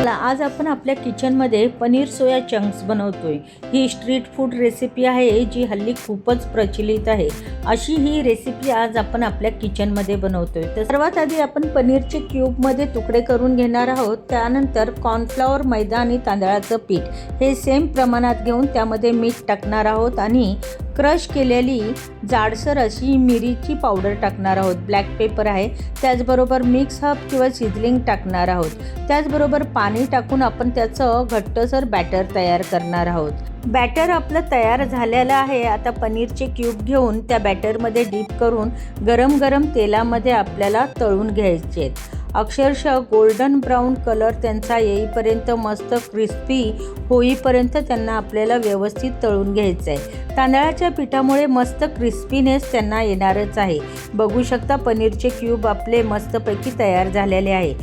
चला आज आपण आपल्या किचनमध्ये पनीर सोया चंक्स बनवतोय. ही स्ट्रीट फूड रेसिपी आहे जी हल्ली खूपच प्रचलित आहे. अशी ही रेसिपी आज आपण आपल्या किचनमध्ये बनवतोय. तर सर्वात आधी आपण पनीरचे क्यूबमध्ये तुकडे करून घेणार आहोत. त्यानंतर कॉर्नफ्लॉवर मैदा आणि तांदळाचं पीठ हे सेम प्रमाणात घेऊन त्यामध्ये मीठ टाकणार आहोत आणि क्रश केलेली जाडसर अशी मिरीची पावडर टाकणार आहोत. ब्लॅक पेपर आहे. त्याचबरोबर मिक्स हब किंवा सिझलिंग टाकणार आहोत. त्याचबरोबर पाणी टाकून आपण त्याचं घट्टसर बॅटर तयार करणार आहोत. बॅटर आपलं तयार झालेलं आहे. आता पनीरचे क्यूब घेऊन त्या बॅटरमध्ये डीप करून गरम गरम तेलामध्ये आपल्याला तळून घ्यायचे आहेत. अक्षरशः गोल्डन ब्राऊन कलर त्यांचा येईपर्यंत मस्त क्रिस्पी होईपर्यंत त्यांना आपल्याला व्यवस्थित तळून घ्यायचं आहे तांदळाच्या पिठामुळे मस्त क्रिस्पीनेस त्यांना येणारच आहे. बघू शकता पनीरचे क्यूब आपले मस्तपैकी तयार झालेले आहे.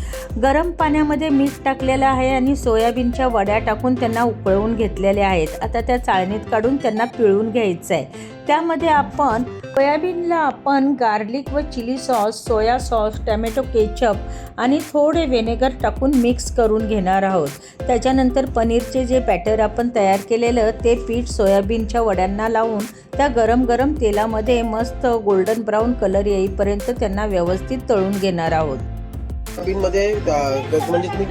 गरम पाण्यामध्ये मीठ टाकलेलं आहे आणि सोयाबीनच्या वड्या टाकून त्यांना उकळवून घेतलेल्या आहेत. आता त्या चाळणीत काढून त्यांना पिळून घ्यायचं आहे त्यामध्ये आपण सोयाबीनला आपण गार्लिक व chilli sauce soya sauce tomato ketchup आणि थोडे व्हिनेगर टाकून मिक्स करून घेणार आहोत. त्याच्यानंतर पनीरचे जे बॅटर आपण तयार केलेलं ते पीठ सोयाबीनच्या वड्यांना लावून त्या गरम गरम तेलामध्ये मस्त गोल्डन ब्राऊन कलर येईपर्यंत त्यांना व्यवस्थित तळून घेणार आहोत. सोयाबीनमध्ये म्हणजे तुम्ही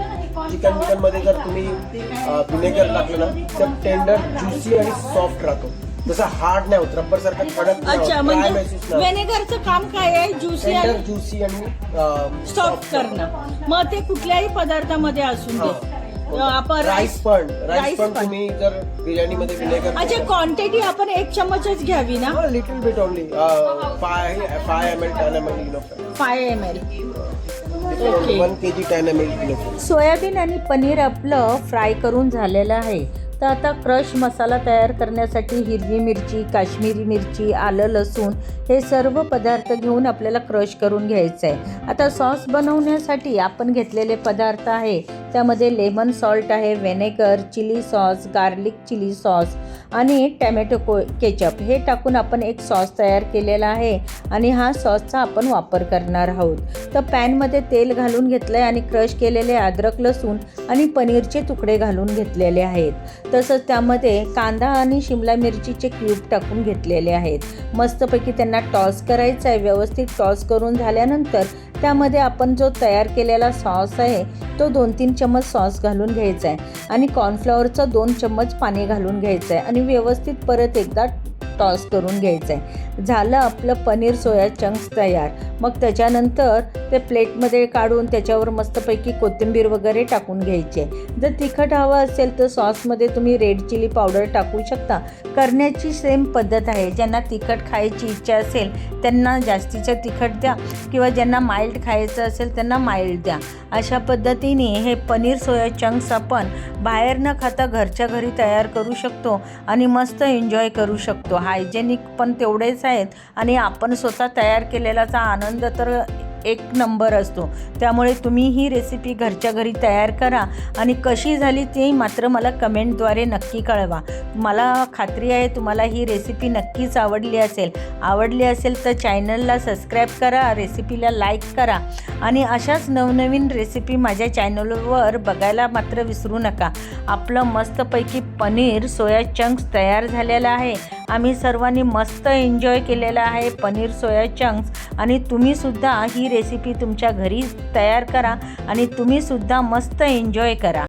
चिकन चिकनमध्ये जर तुम्ही व्हिनेगर टाकलं ना तर टेंडर ज्युसी आणि सॉफ्ट राहतो. जसं हार्ड नाही होत. रबर सारखं कडक अच्छा म्हणजे व्हिनेगरचं काम काय आहे? ज्युसी आणि ज्युसी आणि सॉफ्ट करणं. मग ते कुठल्याही पदार्थामध्ये असून दे. आपण राईस पण rice राईस पण. तुम्ही जर बिर्याणी मध्ये विनेगर अच्छा क्वांटिटी आपण एक चमचच घ्यावी ना? Little bit only five five M L ten M L kilo. Five M L okay one K G ten M L kilo. Soybean आणि पनीर आपलं फ्राय करून झालेलं आहे. तर आता क्रश मसाला तयार करण्यासाठी हिरवी मिरची काश्मीरी मिरची आलं लसूण हे सर्व पदार्थ घेऊन आपल्याला क्रश करून घ्यायचं आहे आता सॉस बनवण्यासाठी आपण घेतलेले पदार्थ आहे. त्यामध्ये लेमन सॉल्ट आहे vinegar chilli sauce garlic chilli sauce आणि टॅमॅटो को केचप हे टाकून आपण एक सॉस तयार केलेला आहे आणि हा सॉसचा आपण वापर करणार आहोत. तर पॅनमध्ये तेल घालून घेतलं आहे आणि क्रश केलेले अद्रक लसूण आणि पनीरचे तुकडे घालून घेतलेले आहेत. तसंच त्यामध्ये कांदा आणि शिमला मिरचीचे क्यूब टाकून घेतलेले आहेत. मस्तपैकी त्यांना टॉस करायचा आहे व्यवस्थित टॉस करून झाल्यानंतर त्यामध्ये आपण जो तयार केलेला सॉस आहे तो दोन तीन चम्मच सॉस घालून घ्यायचा आहे आणि कॉर्नफ्लॉवरचं दोन चम्मच पाणी घालून घ्यायचं आहे आणि व्यवस्थित परत एकदा टॉस करून घ्यायचं आहे. झालं आपलं पनीर सोया चंक्स तयार. मग त्याच्यानंतर ते प्लेटमध्ये काढून त्याच्यावर मस्तपैकी कोथिंबीर वगैरे टाकून घ्यायचे जर तिखट हवं असेल तर सॉसमध्ये तुम्ही रेड चिली पावडर टाकू शकता. करण्याची सेम पद्धत आहे. ज्यांना तिखट खायची इच्छा असेल त्यांना जास्तीचं तिखट द्या किंवा ज्यांना माइल्ड खायचं असेल त्यांना माइल्ड द्या. अशा पद्धतीने हे पनीर सोया चंक्स आपण बाहेर न खाता घरच्या घरी तयार करू शकतो आणि मस्त एन्जॉय करू शकतो. हायजेनिक पण तेवढेच आहेत आणि आपण स्वतः तयार केलेलाचा आनंद तर एक नंबर असतो. त्यामुळे तुम्ही ही रेसिपी घरच्या घरी तयार करा आणि कशी झाली ते मात्र मला कमेंटद्वारे नक्की कळवा. मला खात्री आहे तुम्हाला ही रेसिपी नक्कीच आवडली असेल. आवडली असेल तर चॅनलला सबस्क्राईब करा रेसिपीला लाईक करा आणि अशाच नवनवीन रेसिपी माझ्या चॅनलवर बघायला मात्र विसरू नका. आपलं मस्तपैकी पनीर सोया चंक्स तयार झालेलं आहे. आम्ही सर्वांनी मस्त एन्जॉय केलेला आहे पनीर सोया चंक्स आणि तुम्हीसुद्धा ही रेसिपी तुमच्या घरी तयार करा आणि तुम्हीसुद्धा मस्त एन्जॉय करा.